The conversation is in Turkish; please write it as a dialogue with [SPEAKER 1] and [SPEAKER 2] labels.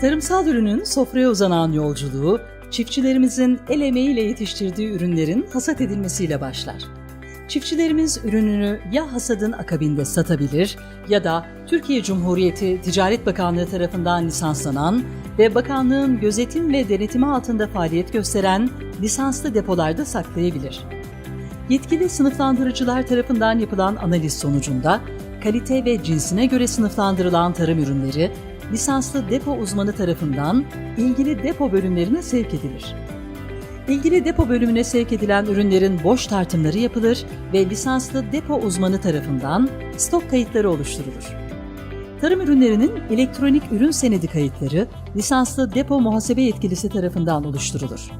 [SPEAKER 1] Tarımsal ürünün sofraya uzanan yolculuğu, çiftçilerimizin el emeğiyle yetiştirdiği ürünlerin hasat edilmesiyle başlar. Çiftçilerimiz ürününü ya hasadın akabinde satabilir ya da Türkiye Cumhuriyeti Ticaret Bakanlığı tarafından lisanslanan ve bakanlığın gözetim ve denetimi altında faaliyet gösteren lisanslı depolarda saklayabilir. Yetkili sınıflandırıcılar tarafından yapılan analiz sonucunda kalite ve cinsine göre sınıflandırılan tarım ürünleri lisanslı depo uzmanı tarafından ilgili depo bölümlerine sevk edilir. İlgili depo bölümüne sevk edilen ürünlerin boş tartımları yapılır ve lisanslı depo uzmanı tarafından stok kayıtları oluşturulur. Tarım ürünlerinin elektronik ürün senedi kayıtları lisanslı depo muhasebe yetkilisi tarafından oluşturulur.